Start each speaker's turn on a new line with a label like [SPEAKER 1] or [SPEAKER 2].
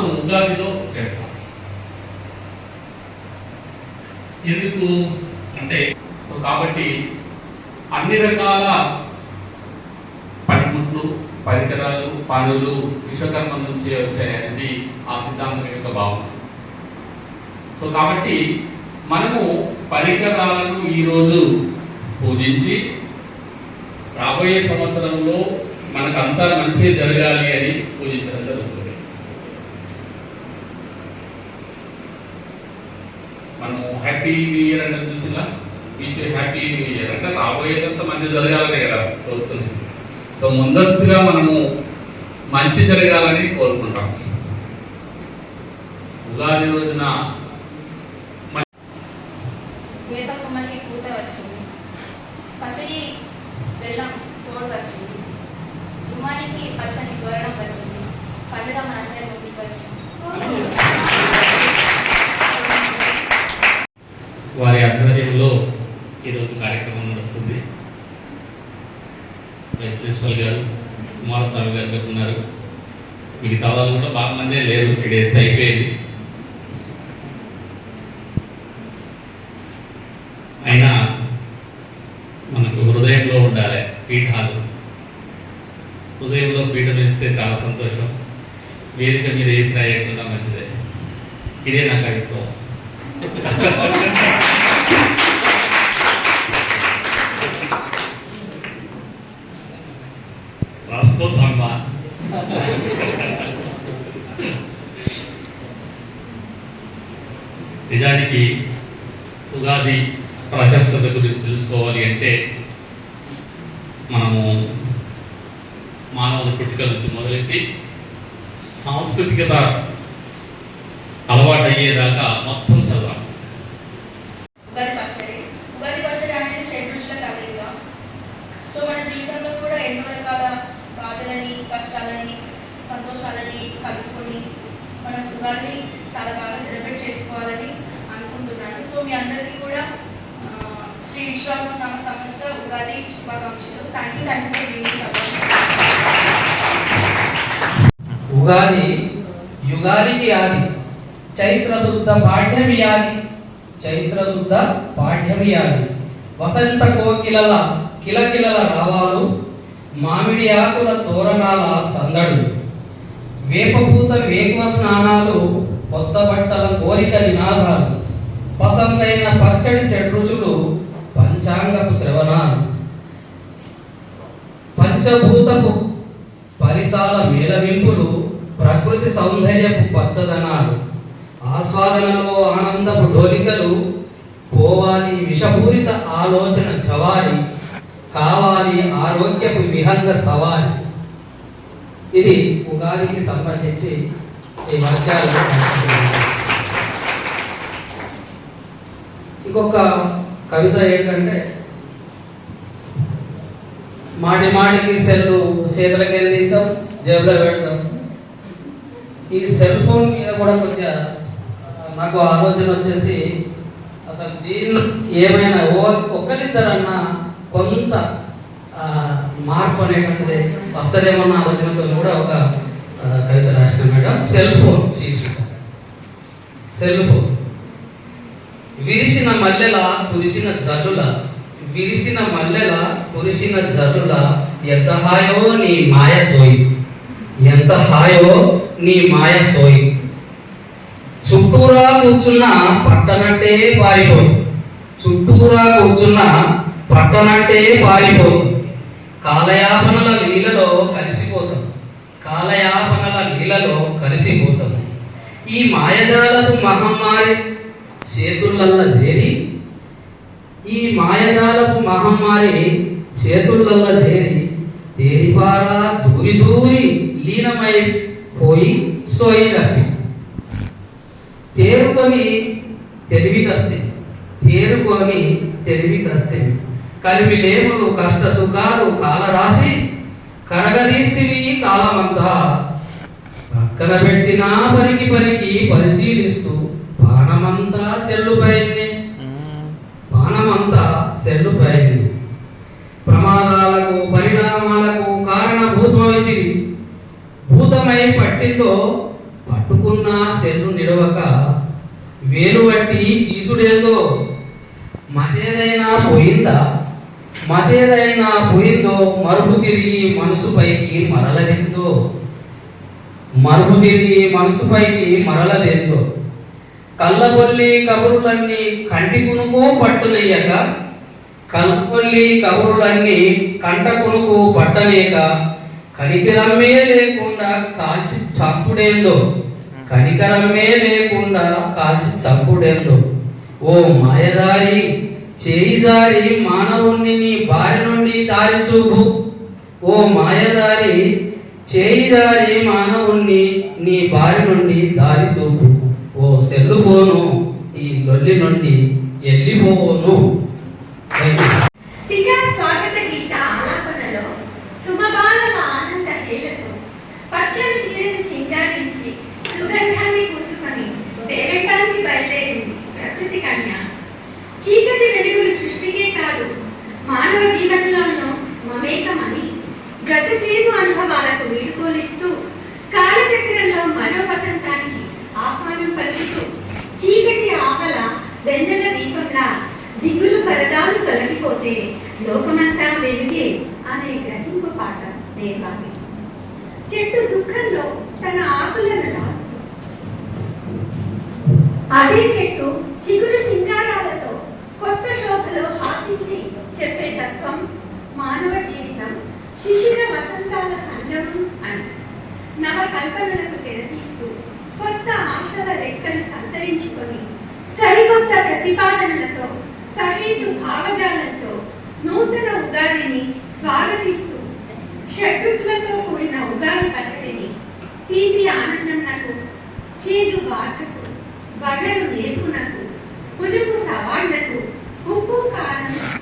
[SPEAKER 1] ఉగాదిలో చేస్తాం. ఎందుకు? అంటే సో కాబట్టి అన్ని రకాల పనిముట్లు పరికరాలు పనులు విశ్వకర్మ నుంచి వచ్చాయనేది ఆ సిద్ధాంతం యొక్క భావం సో కాబట్టి మనము పరికరాలను ఈరోజు పూజించి రాబోయే సంవత్సరంలో మనకు మంచి జరగాలి అని పూజించడం జరుగుతుంది. మనము హ్యాపీ న్యూ ఇయర్ అంటే చూసినా విష్ హ్యాపీ న్యూ ఇయర్ అంటే రాబోయేదంతా మంచి జరగాలని కదా కోరుతుంది సో ముందస్తుగా మనము మంచి జరగాలని కోరుకుంటాం. ఉగాది రోజున
[SPEAKER 2] వేప కొమ్మకి పూత వచ్చింది. పసిడి బెల్లం తోడు వచ్చింది. గుమ్మానికి పచ్చని తోరణం వచ్చింది. పండుగ మనందరి ముందుకు వచ్చింది.
[SPEAKER 1] వారి ఆధ్వర్యంలో ఈరోజు కార్యక్రమం నడుస్తుంది. వైస్ ప్రిన్సిపల్ గారు కుమారస్వామి గారు గారు ఉన్నారు. మిగతా వాళ్ళు కూడా బాగా మందే లేరు డేస్ అయిపోయింది. అయినా మనకు హృదయంలో ఉండాలి పీఠాలు. హృదయంలో పీఠం ఇస్తే చాలా సంతోషం. వేదిక మీద వేసి రాయకుండా మంచిదే. ఇదే నా కవిత్వం. నిజానికి ఉగాది ప్రశస్తత గురించి తెలుసుకోవాలి అంటే మనము మానవుల పుట్టుక నుంచి మొదలెట్టి సాంస్కృతికత అలవాటు అయ్యేదాకా మొత్తం చదవాలి
[SPEAKER 2] ఉగాది పచ్చడి ఉగాది పచ్చడి అనేది షెడ్యూల్స్లో కలయిక సో మన జీవితంలో కూడా ఎన్నో రకాల బాధలని కష్టాలని సంతోషాలని కలుపుకొని మనం ఉగాదిని చాలా బాగా సెలబ్రేట్ చేసుకోవాలని అనుకుంటున్నాను. సో మీ అందరికీ కూడా శ్రీ విశ్వాస నామ సంవత్సర ఉగాది శుభాకాంక్షలు. Thank you thank you
[SPEAKER 3] Ugadi యుగానికి ఆది చైత్ర శుద్ధ పాఠ్యమి ఆది చైత్ర శుద్ధ పాఠ్యమి ఆది వసంత కోకిలల కిలకిలల రావాలు మామిడి ఆకుల తోరణాల సందడు వేపపూత వేకువ స్నానాలు కొత్త బట్టల కోరిక నినాదాలు పసందైన పచ్చడి షడ్రుచులు పంచాంగపు శ్రవణాలు. పంచభూతపు ఫలితాల మేళవింపులు ప్రకృతి సౌందర్యపు పచ్చదనాలు. ఆస్వాదనలో ఆనందపు డోలికలు పోవాలి విషపూరిత ఆలోచన చవాలి కావాలి ఆరోగ్యపు విహంగ సవాలి ఇది ఉగాదికి సంబంధించి ఈ వాక్యాలు ఇంకొక కవిత ఏంటంటే మాటి మాటికి సెల్లు చేతులకి వెళ్ళిద్దాం జేబులో పెడతాం. ఈ సెల్ ఫోన్ మీద కూడా కొద్దిగా నాకు ఆలోచన వచ్చేసి అసలు దీని ఏమైనా ఓ ఒక్కరిద్దరన్నా కొంత మార్పు అనేటువంటిది వస్తుందేమన్న ఆలోచనతో కూడా ఒక కవిత రాసిన మేడం. సెల్ ఫోన్ శీర్షిక సెల్ ఫోన్. విరిసిన మల్లెల కురిసిన జల్లుల విరిసిన మల్లెల కురిసిన జల్లుల ఎంత హాయో నీ మాయ సోయి? ఎంత హాయో నీ మాయ సోయి? చుట్టూరా కూర్చున్న పట్టనంటే పారిపోదు. చుట్టూరా కూర్చున్న పట్టనంటే పారిపోదు. కాలయాపనల నీళ్ళలో కలిసిపోతాం కాలయాపనల నీళ్ళలో కలిసిపోతాం ఈ మాయజాలపు మహమ్మారి చేతులల్ల చేరి ఈ మాయజాలపు మహమ్మారి చేతులల్ల చేరి తేలిపారా దూరి దూరి లీనమై పోయి సోయి తప్పి. తేరుకొని తెలివికి కస్తే తేరుకొని తెలివి వస్తే కలిపి లేములు కష్ట సుఖాలు కాలరాసి కరగదీస్తివి కాలమంతా. పక్కన పెట్టినా పరికి పరికి పరిశీలిస్తూ బాణమంతా సెల్లు పైనే బాణమంతా సెల్లు పైనే ప్రమాదాలకు పరిణామాలకు కారణభూతమైంది. భూతమై పట్టిందో పట్టుకున్న సెల్లు నిడవక వేలు బట్టి తీసుడేదో మరేదైనా పోయిందా? మదేదైనా పోయిందో మరుపు తిరిగి మనసుపైకి మరలదెందో మరుపు తిరిగి మనసుపైకి మరలదెందో కళ్ళగొల్లి కబురులన్నీ కంటి కునుకు పట్టులేయక కళ్ళగొల్లి కబురులన్నీ కంట కునుకు పట్టలేక కనికరమ్మే లేకుండా కాల్చి చంపుడేందో? కనికరమ్మే లేకుండా కాల్చి చంపుడేందో? ఓ మాయదారి చేయిజారి మానవుణ్ణి నీ బారి నుండి దారి చూపు ఓ మాయదారి చేయిదారి మానవుణ్ణి నీ బారి నుండి దారి చూపు ఓ సెల్లు పోను ఈ లొల్లి నుండి వెళ్ళిపోను
[SPEAKER 4] మమేకమని గత చేదు అనుభవాలకు వీడుకోలిస్తూ కాలచక్రంలో మరో వసంతానికి ఆహ్వానం పలుకుతూ చీకటి ఆవల వెన్నెల దీపంలా దిగులు పరదాలు తొలగిపోతే లోకమంతా వెలిగే అనే గ్రహింపు పాట నేర్వాలి చెట్టు దుఃఖంలో తన ఆకులను రాదు అదే చెట్టు చిగురు సింగారాలతో కొత్త శోభలో హాసించి చెప్పే తత్వం మానవ జీవితం శిశిర వసంతాల సంగమం అని నవ కల్పనలకు తెరతీస్తూ కొత్త ఆశల రెక్కలు సంతరించుకొని సరికొత్త ప్రతిపాదనలతో సహేతు భావజాలంతో నూతన ఉగాదిని స్వాగతిస్తూ షడ్రుచులతో కూడిన ఉగాది పచ్చడిని తీపి ఆనందంనకు చేదు బాధకు వగరు నేర్పునకు పులుపు సవాళ్ళకు ఉప్పు కారం